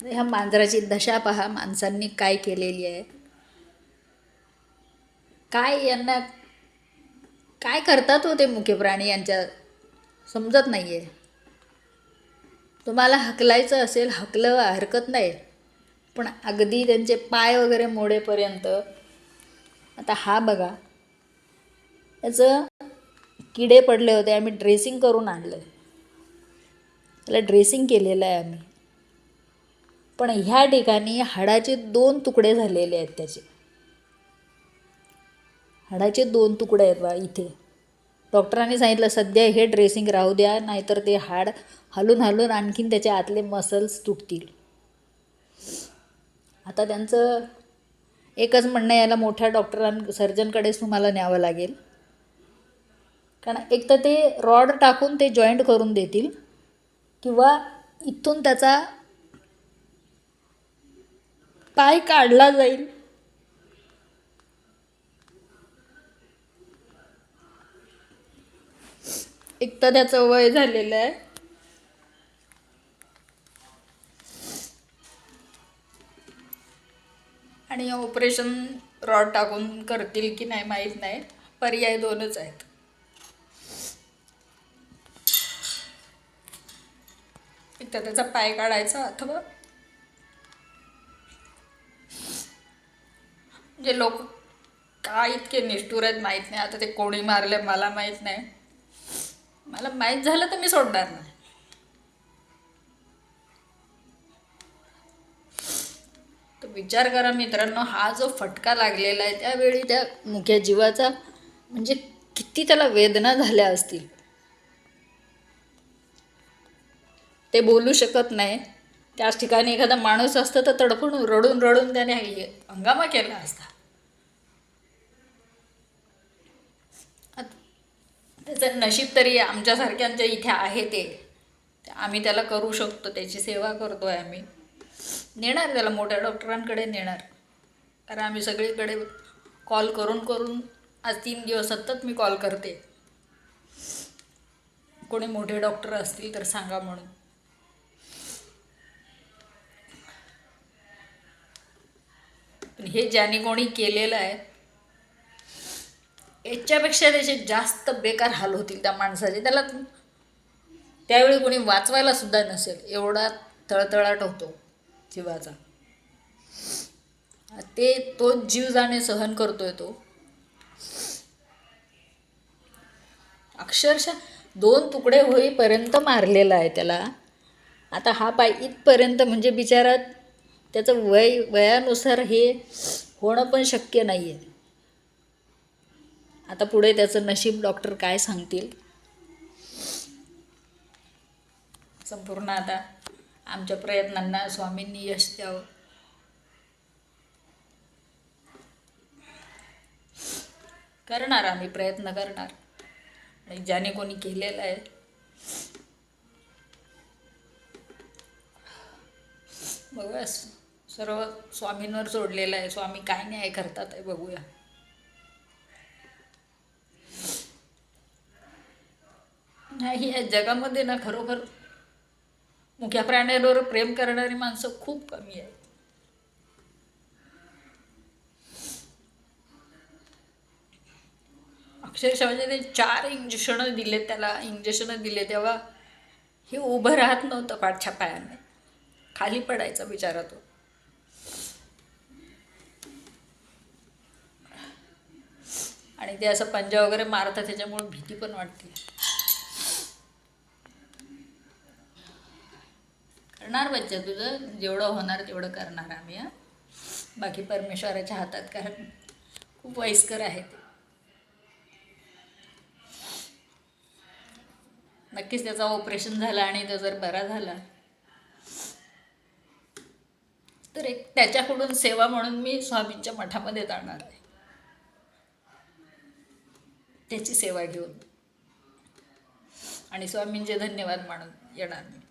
ह्या मांजराची दशा पहा माणसांनी काय केलेली आहे. काय यांना काय करतात हो ते मुख्य प्राणी यांच्या समजत नाही आहे तुम्हाला हकलायचं असेल हकलं हरकत नाही. पण अगदी त्यांचे पाय वगैरे मोडेपर्यंत आता हा बघा. याचं किडे पडले होते आम्ही ड्रेसिंग करून आणलं त्याला ड्रेसिंग केलेलं आहे आम्ही. पण ह्या ठिकाणी हाडाचे दोन तुकडे झालेले आहेत त्याचे. हाडाचे दोन तुकडे आहेत बा इथे. डॉक्टरांनी सांगितलं सध्या हे ड्रेसिंग राहू द्या नाहीतर ते हाड हलून हलून आणखीन त्याचे आतले मसल्स तुटतील. आता त्यांचं एकच म्हणणं याला मोठ्या डॉक्टरां सर्जनकडेच तुम्हाला न्यावं लागेल. कारण एक तर ते रॉड टाकून ते जॉईंट करून देतील किंवा इथून त्याचा पाय काढला जाईल. एक तर त्याचं वय झालेलं आहे. आणि ऑपरेशन रॉड टाकून करतील की नाही माहीत नाही. पर्याय दोनच आहेत. एक तर त्याचा पाय काढायचा अथवा जे लोक का इतके निष्ठूर आहेत माहीत नाही. आता ते कोणी मारले मला माहीत नाही. मला माहीत झालं तर मी सोडणार नाही. तर विचार करा मित्रांनो हा जो फटका लागलेला आहे त्यावेळी त्या मुख्या जीवाचा म्हणजे किती त्याला वेदना झाल्या असतील. ते बोलू शकत नाही. त्याच ठिकाणी एखादा माणूस असतं तर तडफून रडून रडून त्याने हंगामा केला असता. त्याचं नशीब तरी आमच्यासारख्यांच्या इथे आहे ते. आम्ही त्याला करू शकतो त्याची सेवा करतो आहे आम्ही. नेणार त्याला मोठ्या डॉक्टरांकडे नेणार. कारण आम्ही सगळीकडे कॉल करून करून आज तीन दिवस सतत मी कॉल करते. कोणी मोठे डॉक्टर असतील तर सांगा म्हणून. पण हे ज्याने कोणी केलेलं आहे याच्यापेक्षा त्याचे जास्त बेकार हाल होतील त्या माणसाचे. त्याला त्यावेळी कोणी वाचवायला सुद्धा नसेल. एवढा तळतळाट होतो जीवाचा. ते तो जीव जाणे सहन करतोय तो. अक्षरशः दोन तुकडे होईपर्यंत मारलेला आहे त्याला. आता हा पाय इथपर्यंत म्हणजे बिचारा त्याचं वय वयानुसार हे होणं पण शक्य नाही आहे आता पुढे त्याचं नशीब डॉक्टर काय सांगतील? संपूर्ण आता आमच्या प्रयत्नांना स्वामींनी यश द्यावं. करणार आम्ही प्रयत्न करणार. आणि ज्याने कोणी केलेलं आहे. बघूया सर्व स्वामींवर सोडलेलं आहे. स्वामी काय न्याय करतात आहे बघूया. नाही या जगामध्ये ना खरोखर मुख्या प्राण्यांवर प्रेम करणारी माणसं खूप कमी आहेत. अक्षरशः म्हणजे ते चार इंजेक्शनं दिले त्याला इंजेक्शनं दिले तेव्हा हे उभं राहत नव्हतं पाठच्या पायाने. खाली पडायचा बिचारा तो. आणि ते असं पंजा वगैरे मारतात त्याच्यामुळे भीती पण वाटते. करणार बच्चा तुझं? जेवढं होणार तेवढं करणार आम्ही हां? बाकी परमेश्वराच्या हातात कारण खूप वयस्कर आहे ते. नक्कीच त्याचा ऑपरेशन झाला आणि तो जर बरा झाला तर एक त्याच्याकडून सेवा म्हणून मी स्वामींच्या मठामध्ये जाणार आहे. त्याची सेवा घेऊन. आणि स्वामींचे धन्यवाद मानून येणार मी.